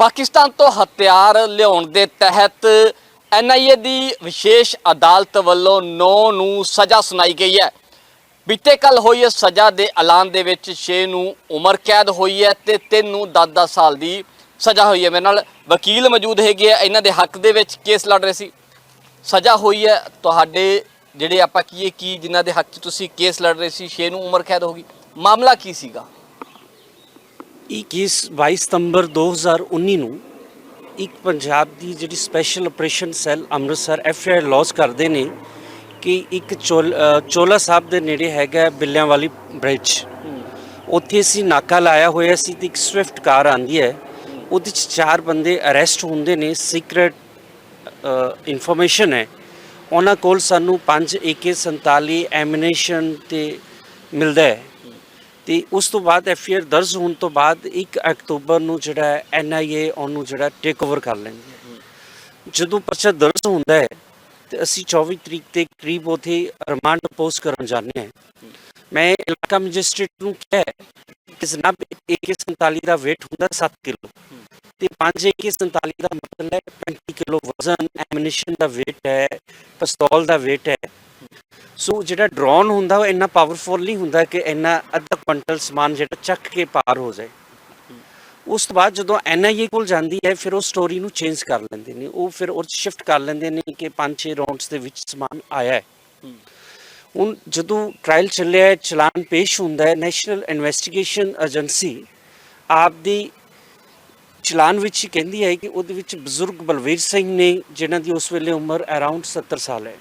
ਪਾਕਿਸਤਾਨ ਤੋਂ ਹਥਿਆਰ ਲਿਆਉਣ ਦੇ ਤਹਿਤ ਐਨਆਈਏ ਦੀ ਵਿਸ਼ੇਸ਼ ਅਦਾਲਤ ਵੱਲੋਂ 9 ਨੂੰ ਸਜ਼ਾ ਸੁਣਾਈ ਗਈ ਹੈ। ਬੀਤੇ ਕੱਲ ਹੋਈ ਇਸ ਸਜ਼ਾ ਦੇ ਐਲਾਨ ਦੇ ਵਿੱਚ 6 ਨੂੰ ਉਮਰ ਕੈਦ ਹੋਈ ਹੈ ਤੇ 3 ਨੂੰ 10-10 ਸਾਲ ਦੀ ਸਜ਼ਾ ਹੋਈ ਹੈ। ਮੇਰੇ ਨਾਲ ਵਕੀਲ ਮੌਜੂਦ ਹੈਗੇ ਆ, ਇਹਨਾਂ ਦੇ ਹੱਕ ਦੇ ਵਿੱਚ ਕੇਸ ਲੜ ਰਹੇ ਸੀ। ਸਜ਼ਾ ਹੋਈ ਹੈ, ਤੁਹਾਡੇ ਜਿਹੜੇ ਆਪਾਂ ਕੀਏ ਕੀ ਜਿਨ੍ਹਾਂ ਦੇ ਹੱਕ 'ਚ ਤੁਸੀਂ ਕੇਸ ਲੜ ਰਹੇ ਸੀ 6 ਨੂੰ ਉਮਰ ਕੈਦ ਹੋ ਗਈ। ਮਾਮਲਾ ਕੀ ਸੀਗਾ? ਇਹ ਕੇਸ 22 ਸਤੰਬਰ 2019 ਨੂੰ ਇੱਕ ਪੰਜਾਬ ਦੀ ਜਿਹੜੀ special operation cell Amritsar FIR launch ਕਰਦੇ ਨੇ ਕਿ ਇੱਕ ਚੋਲ- ਚੋਲਾ ਸਾਹਿਬ ਦੇ ਨੇੜੇ ਹੈਗਾ ਬਿੱਲਿਆਂ ਵਾਲੀ ਬ੍ਰਿਜ ਉੱਥੇ ਅਸੀਂ ਨਾਕਾ ਲਾਇਆ ਹੋਇਆ ਸੀ ਤੇ ਇੱਕ ਸਵਿਫਟ ਕਾਰ ਆਂਦੀ ਹੈ। ਉਹਦੇ ਚ ਚਾਰ ਬੰਦੇ ਅਰੈਸਟ ਹੁੰਦੇ ਨੇ ਸੀਕ੍ਰੇਟ ਇਨਫੋਰਮੇਸ਼ਨ ਹੈ। ਉਹਨਾਂ ਕੋਲ ਸਾਨੂੰ 5 AK47 ਐਮੂਨੇਸ਼ਨ ਤੇ ਮਿਲਦਾ ਹੈ। ਤੇ ਉਸ ਤੋਂ ਬਾਅਦ ਐਫਆਈਆਰ ਦਰਜ ਹੋਣ ਤੋਂ ਬਾਅਦ 1 ਅਕਤੂਬਰ ਨੂੰ ਜਿਹੜਾ ਐਨਆਈਏ ਉਹਨੂੰ ਜਿਹੜਾ ਟੇਕ ਓਵਰ ਕਰ ਲੈਂਦੀ ਹੈ। ਜਦੋਂ ਪਰਚਾ ਦਰਜ ਹੁੰਦਾ ਹੈ, ਤੇ ਅਸੀਂ 24 ਤਰੀਕ ਤੇ ਕਰੀਬ ਉਥੇ ਰਿਮਾਂਡ ਪੋਸਟ ਕਰਨ ਜਾਂਦੇ ਹਾਂ। ਮੈਂ ਇਲਾਕਾ ਮੈਜਿਸਟ੍ਰੇਟ ਨੂੰ ਕਿਹਾ ਹੈ ਕਿ ਜਨਾਬ AK47 ਦਾ weight ਹੁੰਦਾ 7 ਕਿਲੋ ਤੇ 5 AK47 ਦਾ ਮਤਲਬ ਹੈ 35 ਕਿਲੋ ਵਜ਼ਨ ਐਮੂਨੇਸ਼ਨ ਦਾ weight ਹੈ, ਪਿਸਤੌਲ ਦਾ weight ਹੈ। ਸੋ ਜਿਹੜਾ ਡਰੋਨ ਹੁੰਦਾ ਉਹ ਇੰਨਾ ਪਾਵਰਫੁਲ ਨਹੀਂ ਹੁੰਦਾ ਕਿ ਇੰਨਾ ਅੱਧਾ ਕੁਇੰਟਲ ਸਮਾਨ ਜਿਹੜਾ ਚੱਕ ਕੇ ਪਾਰ ਹੋ ਜਾਏ। ਉਸ ਤੋਂ ਬਾਅਦ ਜਦੋਂ ਐਨਆਈਏ ਕੋਲ ਜਾਂਦੀ ਹੈ, ਫਿਰ ਉਹ ਸਟੋਰੀ ਨੂੰ ਚੇਂਜ ਕਰ ਲੈਂਦੇ ਨੇ। ਉਹ ਫਿਰ ਉਹ ਸ਼ਿਫਟ ਕਰ ਲੈਂਦੇ ਨੇ ਕਿ 5-6 ਰਾਉਂਡਸ ਦੇ ਵਿੱਚ ਸਮਾਨ ਆਇਆ ਹੈ। ਹੁਣ ਜਦੋਂ ਟ੍ਰਾਇਲ ਚੱਲਿਆ ਹੈ, ਚਲਾਨ ਪੇਸ਼ ਹੁੰਦਾ ਹੈ ਨੈਸ਼ਨਲ ਇਨਵੈਸਟੀਗੇਸ਼ਨ ਏਜੰਸੀ ਆਪ ਦੀ ਚਲਾਨ ਵਿੱਚ ਹੀ ਕਹਿੰਦੀ ਹੈ ਕਿ ਉਹਦੇ ਵਿੱਚ ਬਜ਼ੁਰਗ ਬਲਵੀਰ ਸਿੰਘ ਨੇ, ਜਿਨ੍ਹਾਂ ਦੀ ਉਸ ਵੇਲੇ ਉਮਰ ਅਰਾਊਂਡ 70 ਸਾਲ ਹੈ।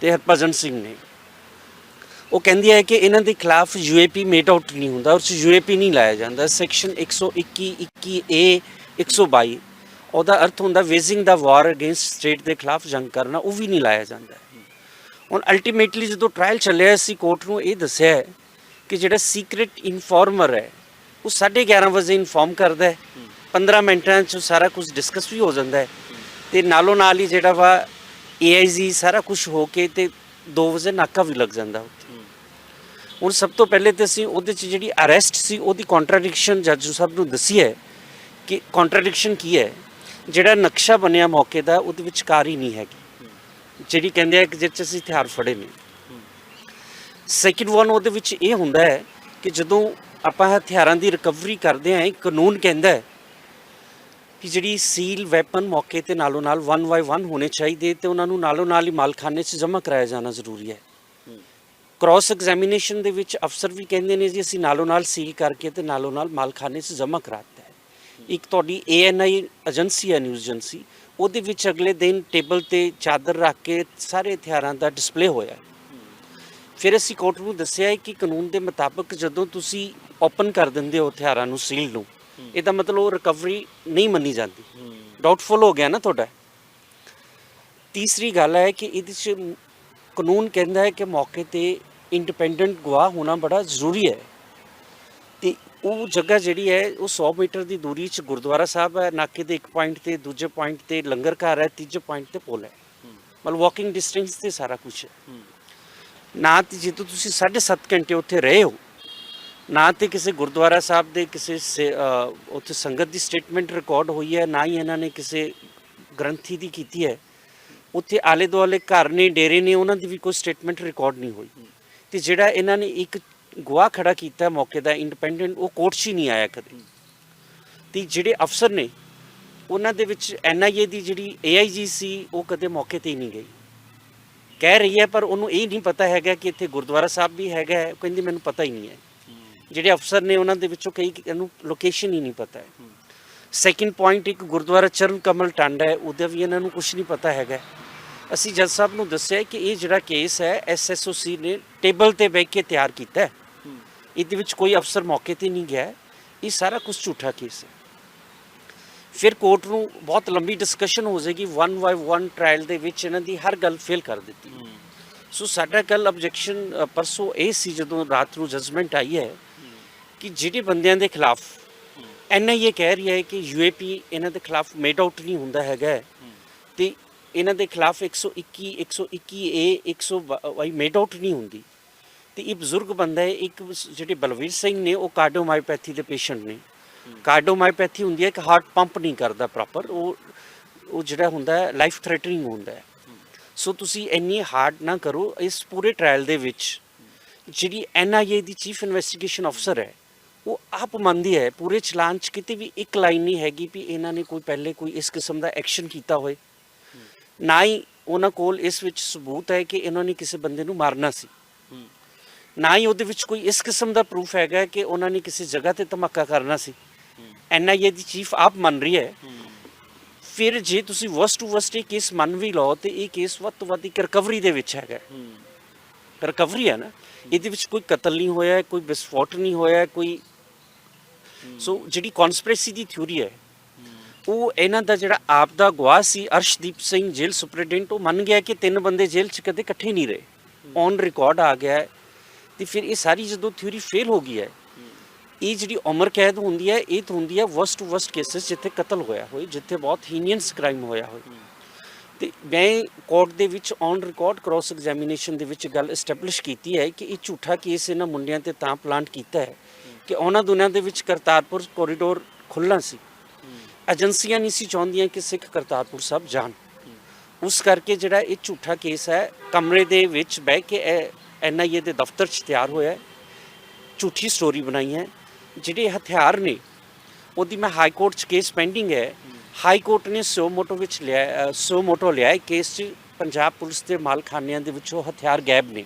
ਤੇ ਹਰਭਜਨ ਸਿੰਘ ਨੇ। ਉਹ ਕਹਿੰਦੀ ਹੈ ਕਿ ਇਹਨਾਂ ਦੇ ਖਿਲਾਫ ਯੂਏਪੀ ਮੇਟ ਆਊਟ ਨਹੀਂ ਹੁੰਦਾ ਉਸ ਯੂਏਪੀ ਨਹੀਂ ਲਾਇਆ ਜਾਂਦਾ। ਸੈਕਸ਼ਨ 121 21 ਏ 122 ਉਹਦਾ ਅਰਥ ਹੁੰਦਾ ਵੇਜ਼ਿੰਗ ਦਾ ਵਾਰ ਅਗੇਂਸਟ ਸਟੇਟ ਦੇ ਖਿਲਾਫ ਜੰਗ ਕਰਨਾ, ਉਹ ਵੀ ਨਹੀਂ ਲਾਇਆ ਜਾਂਦਾ। ਹੁਣ ਅਲਟੀਮੇਟਲੀ ਜਦੋਂ ਟ੍ਰਾਇਲ ਚੱਲਿਆ ਸੀ, ਕੋਰਟ ਨੂੰ ਇਹ ਦੱਸਿਆ ਹੈ ਕਿ ਜਿਹੜਾ ਸੀਕ੍ਰੀਟ ਇਨਫਾਰਮਰ ਹੈ, ਉਹ 11:30 ਵਜੇ ਇਨਫਾਰਮ ਕਰਦਾ ਹੈ। 15 ਮਿੰਟਾਂ 'ਚ ਸਾਰਾ ਕੁਝ ਡਿਸਕਸ ਵੀ ਹੋ ਜਾਂਦਾ ਹੈ। ਤੇ ਨਾਲੋਂ ਨਾਲ ਹੀ ਜਿਹੜਾ ਵਾ ਏਆਈਜੀ ਸਾਰਾ ਕੁਝ ਹੋ ਕੇ ਤੇ ਦੋ ਵਜੇ ਨਾਕਾ ਵੀ ਲੱਗ ਜਾਂਦਾ ਉੱਥੇ। ਹੁਣ ਸਭ ਤੋਂ ਪਹਿਲੇ ਤੇ ਅਸੀਂ ਉਹਦੇ 'ਚ ਜਿਹੜੀ ਅਰੈਸਟ ਸੀ, ਉਹਦੀ ਕੰਟਰਡਿਕਸ਼ਨ ਜੱਜ ਸਾਹਿਬ ਨੂੰ ਦੱਸੀ ਹੈ ਕਿ ਕੰਟਰਡਿਕਸ਼ਨ ਕੀ ਹੈ? ਜਿਹੜਾ ਨਕਸ਼ਾ ਬਣਿਆ ਮੌਕੇ ਦਾ, ਉਹਦੇ ਵਿੱਚ ਕਾਰ ਹੀ ਨਹੀਂ ਹੈਗੀ। ਜਿਹੜੀ ਕਹਿੰਦੇ ਆ ਕਿ ਜਿਸ 'ਚ ਅਸੀਂ ਹਥਿਆਰ ਫੜੇ ਨੇ। ਸੈਕਿੰਡ ਵਨ ਉਹਦੇ ਵਿੱਚ ਇਹ ਹੁੰਦਾ ਹੈ ਕਿ ਜਦੋਂ ਆਪਾਂ ਹਥਿਆਰਾਂ ਦੀ ਰਿਕਵਰੀ ਕਰਦੇ ਹਾਂ, ਇਹ ਕਾਨੂੰਨ ਕਹਿੰਦਾ ਹੈ ਕਿ ਜਿਹੜੀ ਸੀਲ ਵੈਪਨ ਮੌਕੇ ਤੇ ਨਾਲੋਂ ਨਾਲ 1 ਬਾਈ 1 ਹੋਣੇ ਚਾਹੀਦੇ ਤੇ ਉਹਨਾਂ ਨੂੰ ਨਾਲੋਂ ਨਾਲ ਹੀ ਮਾਲਖਾਨੇ 'ਚ ਜਮ੍ਹਾਂ ਕਰਾਇਆ ਜਾਣਾ ਜ਼ਰੂਰੀ ਹੈ। ਕ੍ਰਾਸ ਐਗਜ਼ਾਮੀਨੇਸ਼ਨ ਦੇ ਵਿੱਚ ਅਫਸਰ ਵੀ ਕਹਿੰਦੇ ਨੇ ਜੀ, ਅਸੀਂ ਨਾਲੋਂ ਨਾਲ ਸੀਲ ਕਰਕੇ ਤੇ ਨਾਲੋਂ ਨਾਲ ਮਾਲਖਾਨੇ 'ਚ ਜਮ੍ਹਾਂ ਕਰਾਤਾ ਹੈ। ਇੱਕ ਤੁਹਾਡੀ ਏਐਨਆਈ ਏਜੰਸੀ ਹੈ ਨਿਊਜ਼ ਏਜੰਸੀ ਉਹਦੇ ਵਿੱਚ ਅਗਲੇ ਦਿਨ ਟੇਬਲ ਤੇ ਚਾਦਰ ਰੱਖ ਕੇ ਸਾਰੇ ਹਥਿਆਰਾਂ ਦਾ ਡਿਸਪਲੇ ਹੋਇਆ ਫਿਰ ਅਸੀਂ ਕੋਰਟ ਨੂੰ ਦੱਸਿਆ ਹੈ ਕਿ ਕਾਨੂੰਨ ਦੇ ਮੁਤਾਬਕ ਜਦੋਂ ਤੁਸੀਂ ਓਪਨ ਕਰ ਦਿੰਦੇ ਹੋ ਹਥਿਆਰਾਂ ਨੂੰ ਸੀਲ ਨੂੰ ਇਹਦਾ ਮਤਲਬ ਉਹ ਰਿਕਵਰੀ ਨਹੀਂ ਮੰਨੀ ਜਾਂਦੀ। ਡਾਊਟਫੁਲ ਹੋ ਗਿਆ ਨਾ ਤੁਹਾਡਾ। ਤੀਸਰੀ ਗੱਲ ਹੈ ਕਿ ਇਹਦੇ 'ਚ ਕਾਨੂੰਨ ਕਹਿੰਦਾ ਹੈ ਕਿ ਮੌਕੇ ਤੇ ਇੰਡੀਪੈਂਡੈਂਟ ਗਵਾਹ ਹੋਣਾ ਬੜਾ ਜ਼ਰੂਰੀ ਹੈ। ਤੇ ਉਹ ਜਗ੍ਹਾ ਜਿਹੜੀ ਹੈ ਉਹ 100 ਮੀਟਰ ਦੀ ਦੂਰੀ 'ਚ ਗੁਰਦੁਆਰਾ ਸਾਹਿਬ ਹੈ ਨਾਕੇ ਦੇ ਇੱਕ ਪੁਆਇੰਟ ਤੇ ਦੂਜੇ ਪੁਆਇੰਟ ਤੇ ਲੰਗਰ ਘਰ ਹੈ ਤੀਜੇ ਪੁਆਇੰਟ ਤੇ ਪੁਲ ਹੈ। ਮਤਲਬ ਵਾਕਿੰਗ ਡਿਸਟੈਂਸ ਤੇ ਸਾਰਾ ਕੁਝ ਹੈ। ਨਾ ਤੇ ਜਦੋਂ ਤੁਸੀਂ 7.5 ਘੰਟੇ ਉੱਥੇ ਰਹੇ ਹੋ ਨਾ ਤੇ ਕਿਸੇ ਗੁਰਦੁਆਰਾ ਸਾਹਿਬ ਦੇ ਕਿਸੇ ਸੇ- ਉੱਥੇ ਸੰਗਤ ਦੀ ਸਟੇਟਮੈਂਟ ਰਿਕਾਰਡ ਹੋਈ ਹੈ, ਨਾ ਹੀ ਇਹਨਾਂ ਨੇ ਕਿਸੇ ਗ੍ਰੰਥੀ ਦੀ ਕੀਤੀ ਹੈ। ਉੱਥੇ ਆਲੇ ਦੁਆਲੇ ਘਰ ਨੇ, ਡੇਰੇ ਨੇ, ਉਹਨਾਂ ਦੀ ਵੀ ਕੋਈ ਸਟੇਟਮੈਂਟ ਰਿਕਾਰਡ ਨਹੀਂ ਹੋਈ। ਤੇ ਜਿਹੜਾ ਇਹਨਾਂ ਨੇ ਇੱਕ ਗਵਾਹ ਖੜਾ ਕੀਤਾ ਮੌਕੇ ਦਾ ਇੰਡੀਪੈਂਡੈਂਟ ਉਹ ਕੋਰਟ 'ਚ ਹੀ ਨਹੀਂ ਆਇਆ ਕਦੇ। ਤੇ ਜਿਹੜੇ ਅਫਸਰ ਨੇ, ਉਹਨਾਂ ਦੇ ਵਿੱਚ ਐਨਆਈਏ ਦੀ ਜਿਹੜੀ ਏਆਈਜੀ ਸੀ, ਉਹ ਕਦੇ ਮੌਕੇ ਤੇ ਹੀ ਨਹੀਂ ਗਈ। ਕਹਿ ਰਹੀ ਹੈ, ਪਰ ਉਹਨੂੰ ਇਹ ਨਹੀਂ ਪਤਾ ਹੈਗਾ ਕਿ ਇੱਥੇ ਗੁਰਦੁਆਰਾ ਸਾਹਿਬ ਵੀ ਹੈਗਾ ਹੈ। ਉਹ ਕਹਿੰਦੀ ਮੈਨੂੰ ਪਤਾ ਹੀ ਨਹੀਂ ਹੈ। ਜਿਹੜੇ ਅਫਸਰ ਨੇ ਉਹਨਾਂ ਦੇ ਵਿੱਚੋਂ ਕਈ ਇਹਨੂੰ ਲੋਕੇਸ਼ਨ ਹੀ ਨਹੀਂ ਪਤਾ ਹੈ। ਸੈਕਿੰਡ ਪੁਆਇੰਟ ਇੱਕ ਗੁਰਦੁਆਰਾ ਚਰਨ ਕਮਲ ਟਾਂਡਾ ਹੈ ਉਹਦਾ ਵੀ ਇਹਨਾਂ ਨੂੰ ਕੁਝ ਨਹੀਂ ਪਤਾ ਹੈਗਾ। ਅਸੀਂ ਜੱਜ ਸਾਹਿਬ ਨੂੰ ਦੱਸਿਆ ਕਿ ਇਹ ਜਿਹੜਾ ਕੇਸ ਹੈ ਐਸਐਸਓਸੀ ਨੇ ਟੇਬਲ ਤੇ ਬੈਠ ਕੇ ਤਿਆਰ ਕੀਤਾ ਹੈ। ਇਹਦੇ ਵਿੱਚ ਕੋਈ ਅਫਸਰ ਮੌਕੇ ਤੇ ਨਹੀਂ ਗਿਆ। ਇਹ ਸਾਰਾ ਕੁਝ ਝੂਠਾ ਕੇਸ ਹੈ। ਫਿਰ ਕੋਰਟ ਨੂੰ ਬਹੁਤ ਲੰਬੀ ਡਿਸਕਸ਼ਨ ਹੋ ਜਾਏਗੀ। 1 ਬਾਈ 1 ਟ੍ਰਾਇਲ ਦੇ ਵਿੱਚ ਇਹਨਾਂ ਦੀ ਹਰ ਗੱਲ ਫੇਲ ਕਰ ਦਿੱਤੀ। ਸੋ ਸਾਡਾ ਕੱਲ ਆਬਜੈਕਸ਼ਨ ਪਰਸੋਂ ਇਹ ਸੀ ਜਦੋਂ ਰਾਤ ਨੂੰ ਜਜਮੈਂਟ ਆਈ ਹੈ। ਕਿ ਜਿਹੜੇ ਬੰਦਿਆਂ ਦੇ ਖਿਲਾਫ ਐਨਆਈਏ ਕਹਿ ਰਹੀ ਹੈ ਕਿ ਯੂਏਪੀ ਇਹਨਾਂ ਦੇ ਖਿਲਾਫ ਮੇਡ ਆਊਟ ਨਹੀਂ ਹੁੰਦਾ ਹੈਗਾ। ਹੈ ਤੇ ਇਹਨਾਂ ਦੇ ਖਿਲਾਫ 121 121 ਏ 122 ਮੇਡ ਆਊਟ ਨਹੀਂ ਹੁੰਦੀ। ਤੇ ਇਹ ਬਜ਼ੁਰਗ ਬੰਦਾ ਹੈ, ਇੱਕ ਜਿਹੜੇ ਬਲਵੀਰ ਸਿੰਘ ਨੇ, ਉਹ ਕਾਰਡੀਓਮਾਇਓਪੈਥੀ ਦੇ ਪੇਸ਼ੈਂਟ ਨੇ। ਕਾਰਡੋਮਾਇਓਪੈਥੀ ਹੁੰਦੀ ਹੈ ਕਿ ਹਾਰਟ ਪੰਪ ਨਹੀਂ ਕਰਦਾ ਪ੍ਰੋਪਰ, ਉਹ ਉਹ ਜਿਹੜਾ ਹੁੰਦਾ ਹੈ, ਲਾਈਫ ਥ੍ਰੈਟਨਿੰਗ ਹੁੰਦਾ ਹੈ। ਸੋ ਤੁਸੀਂ ਇੰਨੀ ਹਾਰਡ ਨਾ ਕਰੋ, ਇਸ ਪੂਰੇ ਟ੍ਰਾਇਲ ਦੇ ਵਿੱਚ ਜਿਹੜੀ ਐਨਆਈਏ ਦੀ ਚੀਫ ਇਨਵੈਸਟੀਗੇਸ਼ਨ ਅਫਸਰ ਹੈ ਆਪ ਮੰਨਦੀ ਹੈ ਪੂਰੇ ਚਲਾਨ 'ਚ ਕਿਤੇ ਵੀ ਇੱਕ ਲਾਈਨ ਨਹੀਂ ਹੈਗੀ ਵੀ ਇਹਨਾਂ ਨੇ ਕੋਈ ਪਹਿਲੇ ਕੋਈ ਇਸ ਕਿਸਮ ਦਾ ਐਕਸ਼ਨ ਕੀਤਾ ਹੋਏ। ਨਾ ਹੀ ਉਹਨਾਂ ਕੋਲ ਇਸ ਵਿੱਚ ਸਬੂਤ ਹੈ ਕਿ ਇਹਨਾਂ ਨੇ ਕਿਸੇ ਬੰਦੇ ਨੂੰ ਮਾਰਨਾ ਸੀ। ਨਾ ਹੀ ਉਹਦੇ ਵਿੱਚ ਕੋਈ ਇਸ ਕਿਸਮ ਦਾ ਪ੍ਰੂਫ ਹੈਗਾ ਕਿ ਉਹਨਾਂ ਨੇ ਕਿਸੇ ਜਗ੍ਹਾ ਤੇ ਧਮਾਕਾ ਕਰਨਾ ਸੀ। ਐਨਆਈਏ ਦੀ ਚੀਫ ਆਪ ਮੰਨ ਰਹੀ ਹੈ। ਫਿਰ ਜੇ ਤੁਸੀਂ ਵਸਟ ਟੂ ਵਸਟ ਇਹ ਕੇਸ ਮੰਨ ਵੀ ਲਓ ਤੇ ਇਹ ਕੇਸ ਵੱਧ ਤੋਂ ਵੱਧ ਇੱਕ ਰਿਕਵਰੀ ਦੇ ਵਿੱਚ ਹੈਗਾ। ਰਿਕਵਰੀ ਹੈ ਨਾ। ਇਹਦੇ ਵਿੱਚ ਕੋਈ ਕਤਲ ਨਹੀਂ ਹੋਇਆ ਕੋਈ ਵਿਸਫੋਟ ਨਹੀਂ ਹੋਇਆ ਕੋਈ ਸੋ ਜਿਹੜੀ ਕਨਸਪੀਰੇਸੀ ਦੀ ਥਿਊਰੀ ਹੈ, ਉਹ ਇਹਨਾਂ ਦਾ ਜਿਹੜਾ ਆਪ ਦਾ ਗਵਾਹ ਸੀ, ਅਰਸ਼ਦੀਪ ਸਿੰਘ ਜੇਲ੍ਹ ਸੁਪਰਡੈਂਟ, ਉਹ ਮੰਨ ਗਿਆ ਕਿ ਤਿੰਨ ਬੰਦੇ ਜੇਲ੍ਹ 'ਚ ਕਦੇ ਇਕੱਠੇ ਨਹੀਂ ਰਹੇ। ਔਨ ਰਿਕਾਰਡ ਆ ਗਿਆ ਹੈ। ਤੇ ਫਿਰ ਇਹ ਸਾਰੀ ਜਦੋਂ ਥਿਊਰੀ ਫੇਲ ਹੋ ਗਈ ਹੈ, ਇਹ ਜਿਹੜੀ ਉਮਰ ਕੈਦ ਹੁੰਦੀ ਹੈ, ਇਹ ਤਾਂ ਹੁੰਦੀ ਹੈ ਵਸਟ ਟੂ ਵਸਟ ਕੇਸਸ ਜਿੱਥੇ ਕਤਲ ਹੋਇਆ ਹੋਏ, ਜਿੱਥੇ ਬਹੁਤ ਹੀਨੀਅਨਸ ਕ੍ਰਾਈਮ ਹੋਇਆ ਹੋਏ। ਤੇ ਮੈਂ ਕੋਰਟ ਦੇ ਵਿੱਚ ਔਨ ਰਿਕਾਰਡ ਕ੍ਰਾਸ ਐਗਜ਼ਾਮੀਨੇਸ਼ਨ ਦੇ ਵਿੱਚ ਗੱਲ ਐਸਟੈਬਲਿਸ਼ ਕੀਤੀ ਹੈ ਕਿ ਇਹ ਝੂਠਾ ਕੇਸ ਇਹਨਾਂ ਮੁੰਡਿਆਂ ਤੇ ਤਾਂ ਪਲਾਂਟ ਕੀਤਾ ਹੈ ਕਿ ਉਹਨਾਂ ਦੋਨਾਂ ਦੇ ਵਿੱਚ ਕਰਤਾਰਪੁਰ ਕੋਰੀਡੋਰ ਖੁੱਲ੍ਹਣਾ ਸੀ। ਏਜੰਸੀਆਂ ਨਹੀਂ ਸੀ ਚਾਹੁੰਦੀਆਂ ਕਿ ਸਿੱਖ ਕਰਤਾਰਪੁਰ ਸਾਹਿਬ ਜਾਣ। ਉਸ ਕਰਕੇ ਜਿਹੜਾ ਇਹ ਝੂਠਾ ਕੇਸ ਹੈ ਕਮਰੇ ਦੇ ਵਿੱਚ ਬਹਿ ਕੇ ਐਨਆਈਏ ਦੇ ਦਫ਼ਤਰ 'ਚ ਤਿਆਰ ਹੋਇਆ ਝੂਠੀ ਸਟੋਰੀ ਬਣਾਈ ਹੈ। ਜਿਹੜੇ ਹਥਿਆਰ ਨੇ ਉਹਦੀ ਮੈਂ ਹਾਈ ਕੋਰਟ 'ਚ ਕੇਸ ਪੈਂਡਿੰਗ ਹੈ। ਹਾਈ ਕੋਰਟ ਨੇ ਸੋ ਮੋਟੋ ਵਿੱਚ ਲਿਆ ਸੋ ਮੋਟੋ ਲਿਆ ਕੇਸ 'ਚ ਪੰਜਾਬ ਪੁਲਿਸ ਦੇ ਮਾਲਖਾਨਿਆਂ ਦੇ ਵਿੱਚੋਂ ਹਥਿਆਰ ਗਾਇਬ ਨੇ।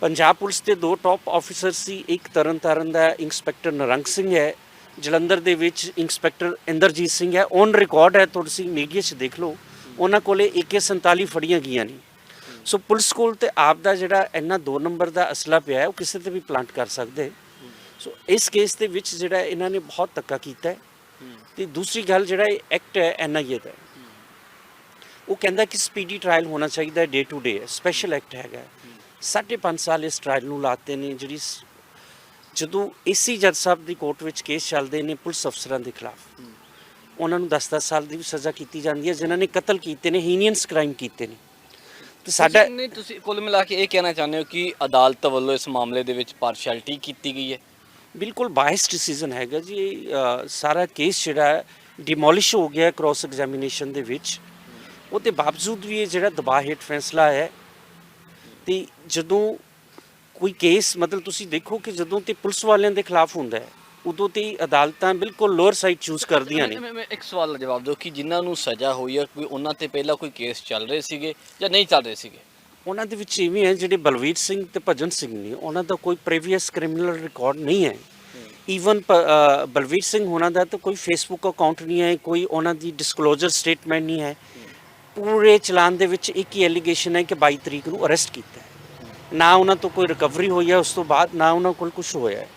ਪੰਜਾਬ ਪੁਲਿਸ ਦੇ ਦੋ ਟੌਪ ਆਫੀਸਰ ਸੀ, ਇੱਕ ਤਰਨਤਾਰਨ ਦਾ, ਇੰਸਪੈਕਟਰ ਨਰੰਗ ਸਿੰਘ ਹੈ। ਜਲੰਧਰ ਦੇ ਵਿੱਚ ਇੰਸਪੈਕਟਰ ਇੰਦਰਜੀਤ ਸਿੰਘ ਹੈ। ਔਨ ਰਿਕਾਰਡ ਹੈ ਤੁਸੀਂ ਮੀਡੀਆ 'ਚ ਦੇਖ ਲਓ। ਉਹਨਾਂ ਕੋਲੇ AK47 ਫੜੀਆਂ ਗਈਆਂ ਨੇ। ਸੋ ਪੁਲਿਸ ਕੋਲ ਤੇ ਆਪ ਦਾ ਜਿਹੜਾ ਇੰਨਾ ਦੋ ਨੰਬਰ ਦਾ ਅਸਲਾ ਪਿਆ ਹੈ, ਉਹ ਕਿਸੇ ਤੇ ਵੀ ਪਲਾਂਟ ਕਰ ਸਕਦੇ। ਸੋ ਇਸ ਕੇਸ ਦੇ ਵਿੱਚ ਜਿਹੜਾ ਇਹਨਾਂ ਨੇ ਬਹੁਤ ਧੱਕਾ ਕੀਤਾ ਹੈ। ਤੇ ਦੂਸਰੀ ਗੱਲ ਜਿਹੜਾ ਇਹ ਐਕਟ ਹੈ ਐਨਆਈਏ ਦਾ। ਉਹ ਕਹਿੰਦਾ ਕਿ ਸਪੀਡੀ ਟ੍ਰਾਇਲ ਹੋਣਾ ਚਾਹੀਦਾ day to day special act ਹੈਗਾ ਸਾਢੇ ਪੰਜ ਸਾਲ ਇਸ ਟ੍ਰਾਇਲ ਨੂੰ ਲਾਤੇ ਨੇ ਜਿਹੜੀ ਜਦੋਂ ਏਸੀ ਜੱਜ ਸਾਹਿਬ ਦੀ ਕੋਰਟ ਵਿੱਚ ਕੇਸ ਚੱਲਦੇ ਨੇ ਪੁਲਿਸ ਅਫਸਰਾਂ ਦੇ ਖਿਲਾਫ। ਉਹਨਾਂ ਨੂੰ 10-10 ਸਾਲ ਦੀ ਵੀ ਸਜ਼ਾ ਕੀਤੀ ਜਾਂਦੀ ਹੈ ਜਿਨ੍ਹਾਂ ਨੇ ਕਤਲ ਕੀਤੇ ਨੇ ਹੀਨੀਅਨਸ ਕ੍ਰਾਈਮ ਕੀਤੇ ਨੇ। ਤੇ ਸਾਡਾ ਨਹੀਂ ਤੁਸੀਂ ਕੁੱਲ ਮਿਲਾ ਕੇ ਇਹ ਕਹਿਣਾ ਚਾਹੁੰਦੇ ਹੋ ਕਿ ਅਦਾਲਤ ਵੱਲੋਂ ਇਸ ਮਾਮਲੇ ਦੇ ਵਿੱਚ ਪਾਰਸ਼ੈਲਿਟੀ ਕੀਤੀ ਗਈ ਹੈ? ਬਿਲਕੁਲ ਬਾਇਸ ਡਿਸੀਜਨ ਹੈਗਾ ਜੀ ਸਾਰਾ ਕੇਸ ਜਿਹੜਾ ਡਿਮੋਲਿਸ਼ ਹੋ ਗਿਆ ਕ੍ਰਾਸ ਐਗਜ਼ਾਮੀਨੇਸ਼ਨ ਦੇ ਵਿੱਚ। ਉਹਦੇ ਬਾਵਜੂਦ ਵੀ ਇਹ ਜਿਹੜਾ ਦਬਾਅ ਹੇਠ ਫੈਸਲਾ ਹੈ ਤੇ ਜਦੋਂ ਕੋਈ ਕੇਸ ਮਤਲਬ ਤੁਸੀਂ ਦੇਖੋ ਕਿ ਜਦੋਂ ਤੇ ਪੁਲਿਸ ਵਾਲਿਆਂ ਦੇ ਖਿਲਾਫ ਹੁੰਦਾ ਹੈ ਉਦੋਂ ਤੇ ਅਦਾਲਤਾਂ ਬਿਲਕੁਲ ਲੋਅਰ ਸਾਈਡ ਚੂਜ਼ ਕਰਦੀਆਂ ਨੇ। ਮੈਂ- ਮੈਂ ਇੱਕ ਸਵਾਲ ਦਾ ਜਵਾਬ ਦਿਓ ਕਿ ਜਿਨ੍ਹਾਂ ਨੂੰ ਸਜ਼ਾ ਹੋਈ ਹੈ ਕੋਈ ਉਹਨਾਂ ਤੇ ਪਹਿਲਾਂ ਕੋਈ ਕੇਸ ਚੱਲ ਰਹੇ ਸੀਗੇ ਜਾਂ ਨਹੀਂ ਚੱਲ ਰਹੇ ਸੀਗੇ? ਉਹਨਾਂ ਦੇ ਵਿੱਚ ਇਵੇਂ ਹੈ ਜਿਹੜੇ ਬਲਵੀਰ ਸਿੰਘ ਤੇ ਭਜਨ ਸਿੰਘ ਨੇ ਉਹਨਾਂ ਦਾ ਕੋਈ ਪ੍ਰੀਵੀਅਸ ਕ੍ਰਿਮੀਨਲ ਰਿਕਾਰਡ ਨਹੀਂ ਹੈ। ਈਵਨ ਬਲਵੀਰ ਸਿੰਘ ਉਹਨਾਂ ਦਾ ਤਾਂ ਕੋਈ ਫੇਸਬੁੱਕ ਅਕਾਊਂਟ ਨਹੀਂ ਹੈ ਕੋਈ ਉਹਨਾਂ ਦੀ ਡਿਸਕਲੋਜ਼ਰ ਸਟੇਟਮੈਂਟ ਨਹੀਂ ਹੈ। ਪੂਰੇ ਚਲਾਨ ਦੇ ਵਿੱਚ ਇੱਕ ਹੀ ਐਲੀਗੇਸ਼ਨ ਹੈ ਕਿ 22 ਤਰੀਕ ਨੂੰ ਅਰੈਸਟ ਕੀਤਾ ਹੈ। ਨਾ ਉਹਨਾਂ ਤੋਂ ਕੋਈ ਰਿਕਵਰੀ ਹੋਈ ਹੈ ਉਸ ਤੋਂ ਬਾਅਦ ਨਾ ਉਹਨਾਂ ਕੋਲ ਕੁਝ ਹੋਇਆ ਹੈ।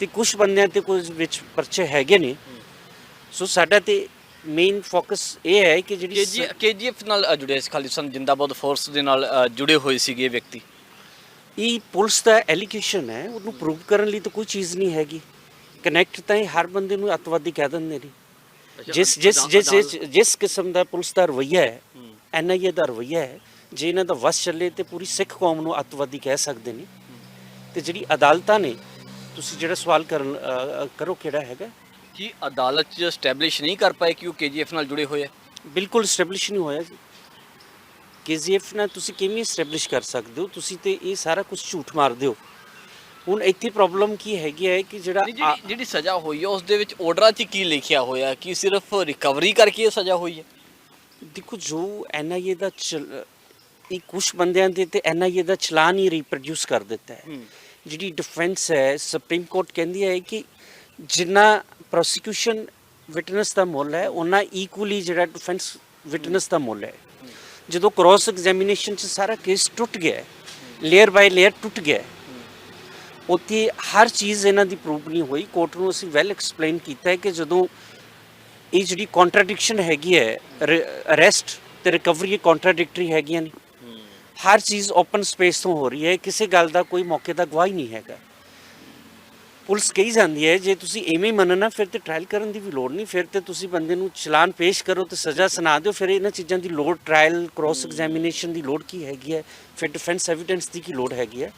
ਤੇ ਕੁਝ ਬੰਦਿਆਂ ਤੇ ਕੁਝ ਵਿੱਚ ਪਰਚੇ ਹੈਗੇ ਨੇ। ਸੋ ਸਾਡਾ ਤੇ ਮੇਨ ਫੋਕਸ ਇਹ ਹੈ ਕਿ ਜਿਹੜੀ ਕੇਜੀ ਕੇਜੀਐਫ ਨਾਲ ਜੁੜੇ ਸੀ ਖਾਲਿਸਤਾਨ ਜਿੰਦਾਬਾਦ ਫੋਰਸ ਦੇ ਨਾਲ ਜੁੜੇ ਹੋਏ ਸੀਗੇ ਵਿਅਕਤੀ। ਇਹ ਪੁਲਿਸ ਦਾ ਐਲੀਗੇਸ਼ਨ ਹੈ ਉਹਨੂੰ ਪ੍ਰੂਵ ਕਰਨ ਲਈ ਤਾਂ ਕੋਈ ਚੀਜ਼ ਨਹੀਂ ਹੈਗੀ। ਕਨੈਕਟ ਤਾਂ ਹਰ ਬੰਦੇ ਨੂੰ ਅੱਤਵਾਦੀ ਕਹਿ ਦਿੰਦੇ ਨੇ। ਜਿਸ ਜਿਸ ਜਿਸ ਜਿਸ- ਜਿਸ ਕਿਸਮ ਦਾ ਪੁਲਿਸ ਦਾ ਰਵੱਈਆ ਹੈ ਐਨਆਈਏ ਦਾ ਰਵੱਈਆ ਹੈ ਜੇ ਇਹਨਾਂ ਦਾ ਵਸ ਚੱਲੇ ਤੇ ਪੂਰੀ ਸਿੱਖ ਕੌਮ ਨੂੰ ਅੱਤਵਾਦੀ ਕਹਿ ਸਕਦੇ ਨੇ। ਤੇ ਜਿਹੜੀ ਅਦਾਲਤਾਂ ਨੇ ਤੁਸੀਂ ਜਿਹੜਾ ਸਵਾਲ ਕਰਨ ਅ, ਅ, ਕਰੋ ਕਿਹੜਾ ਹੈਗਾ? ਕੀ ਅਦਾਲਤ 'ਚ ਸਟੈਬਲਿਸ਼ ਨਹੀਂ ਕਰ ਪਾਏ ਕਿ ਉਹ ਕੇਜੀਐਫ ਨਾਲ ਜੁੜੇ ਹੋਏ ਆ? ਬਿਲਕੁਲ ਸਟੈਬਲਿਸ਼ ਨਹੀਂ ਹੋਇਆ ਜੀ। ਕੇਜੀਐਫ ਨਾਲ ਤੁਸੀਂ ਕਿਵੇਂ ਸਟੈਬਲਿਸ਼ ਕਰ ਸਕਦੇ ਹੋ? ਤੁਸੀਂ ਤੇ ਇਹ ਸਾਰਾ ਕੁਝ ਝੂਠ ਮਾਰਦੇ ਹੋ। ਹੁਣ ਇੱਥੇ ਪ੍ਰੋਬਲਮ ਕੀ ਹੈਗੀ ਹੈ ਕਿ ਜਿਹੜਾ ਜਿਹੜੀ ਜਿਹੜੀ ਸਜ਼ਾ ਹੋਈ ਹੈ ਉਸ ਦੇ ਵਿੱਚ ਆਰਡਰਾਂ 'ਚ ਕੀ ਲਿਖਿਆ ਹੋਇਆ ਕਿ ਸਿਰਫ ਰਿਕਵਰੀ ਕਰਕੇ ਸਜ਼ਾ ਹੋਈ ਹੈ? ਦੇਖੋ ਜੋ ਐਨਆਈਏ ਦਾ ਇਹ ਕੁਝ ਬੰਦਿਆਂ ਦੇ ਤੇ ਐਨਆਈਏ ਦਾ ਚਲਾਨ ਹੀ ਰੀਪਰੋਡਿਊਸ ਕਰ ਦਿੱਤਾ ਹੈ। ਜਿਹੜੀ ਡਿਫੈਂਸ ਹੈ ਸੁਪਰੀਮ ਕੋਰਟ ਕਹਿੰਦੀ ਹੈ ਕਿ ਜਿੰਨਾ ਪ੍ਰੋਸੀਕਿਊਸ਼ਨ ਵਿਟਨੈਸ ਦਾ ਮੁੱਲ ਹੈ ਉਹਨਾਂ ਇਕੁਅਲੀ ਜਿਹੜਾ ਡਿਫੈਂਸ ਵਿਟਨੈਸ ਦਾ ਮੁੱਲ ਹੈ। ਜਦੋਂ ਕ੍ਰਾਸ ਐਗਜ਼ਾਮੀਨੇਸ਼ਨ ਚ ਸਾਰਾ ਕੇਸ ਟੁੱਟ ਗਿਆ ਲੇਅਰ ਬਾਈ ਲੇਅਰ ਟੁੱਟ ਗਿਆ। ਉੱਥੇ ਹਰ ਚੀਜ਼ ਇਹਨਾਂ ਦੀ ਪ੍ਰੂਵ ਨਹੀਂ ਹੋਈ। ਕੋਰਟ ਨੂੰ ਅਸੀਂ ਵੈਲ ਐਕਸਪਲੇਨ ਕੀਤਾ ਹੈ ਕਿ ਜਦੋਂ ਇਹ ਜਿਹੜੀ ਕੰਟਰਡਿਕਸ਼ਨ ਹੈਗੀ ਹੈ ਅਰੈਸਟ ਤੇ ਰਿਕਵਰੀ ਕੰਟਰਡਿਕਟਰੀ ਹੈਗੀਆਂ ਨੇ। ਹਰ ਚੀਜ਼ ਓਪਨ ਸਪੇਸ ਤੋਂ ਹੋ ਰਹੀ ਹੈ, ਕਿਸੇ ਗੱਲ ਦਾ ਕੋਈ ਮੌਕੇ ਦਾ ਗਵਾਹ ਹੀ ਨਹੀਂ ਹੈਗਾ। ਪੁਲਿਸ ਕਹੀ ਜਾਂਦੀ ਹੈ, ਜੇ ਤੁਸੀਂ ਐਵੇਂ ਹੀ ਮੰਨਣਾ, ਫਿਰ ਤੇ ਟ੍ਰਾਇਲ ਕਰਨ ਦੀ ਵੀ ਲੋੜ ਨਹੀਂ, ਫਿਰ ਤੇ ਤੁਸੀਂ ਬੰਦੇ ਨੂੰ ਚਲਾਨ ਪੇਸ਼ ਕਰੋ ਤੇ ਸਜ਼ਾ ਸੁਣਾ ਦਿਓ, ਫਿਰ ਇਹਨਾਂ ਚੀਜ਼ਾਂ ਦੀ ਲੋੜ ਟ੍ਰਾਇਲ ਕ੍ਰਾਸ ਐਗਜ਼ਾਮੀਨੇਸ਼ਨ ਦੀ ਲੋੜ ਕੀ ਹੈਗੀ ਹੈ, ਫਿਰ ਡਿਫੈਂਸ ਐਵੀਡੈਂਸ ਦੀ ਕੀ ਲੋੜ ਹੈਗੀ ਹੈ।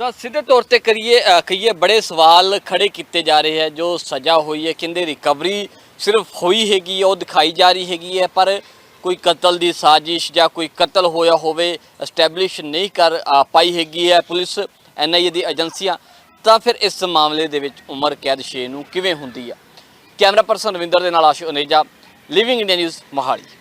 ਤਾਂ ਸਿੱਧੇ ਤੌਰ ਤੇ ਕਰੀਏ ਕਹੀਏ ਬੜੇ ਸਵਾਲ ਖੜੇ ਕੀਤੇ ਜਾ ਰਹੇ ਹੈ ਜੋ ਸਜ਼ਾ ਹੋਈ ਹੈ ਕਹਿੰਦੇ ਰਿਕਵਰੀ ਸਿਰਫ ਹੋਈ ਹੈਗੀ ਹੈ, ਉਹ ਦਿਖਾਈ ਜਾ ਰਹੀ ਹੈਗੀ ਹੈ ਪਰ ਕੋਈ ਕਤਲ ਦੀ ਸਾਜ਼ਿਸ਼ ਜਾਂ ਕੋਈ ਕਤਲ ਹੋਇਆ ਹੋਵੇ ਐਸਟੈਬਲਿਸ਼ ਨਹੀਂ ਕਰ ਪਾਈ ਹੈਗੀ ਹੈ ਪੁਲਿਸ ਐਨਆਈਏ ਦੀ ਏਜੰਸੀਆਂ ਤਾਂ ਫਿਰ ਇਸ ਮਾਮਲੇ ਦੇ ਵਿੱਚ ਉਮਰ ਕੈਦ 6 ਨੂੰ ਕਿਵੇਂ ਹੁੰਦੀ ਆ ਕੈਮਰਾ ਪਰਸਨ ਰਵਿੰਦਰ ਦੇ ਨਾਲ Ashu Aneja living India news Mohali.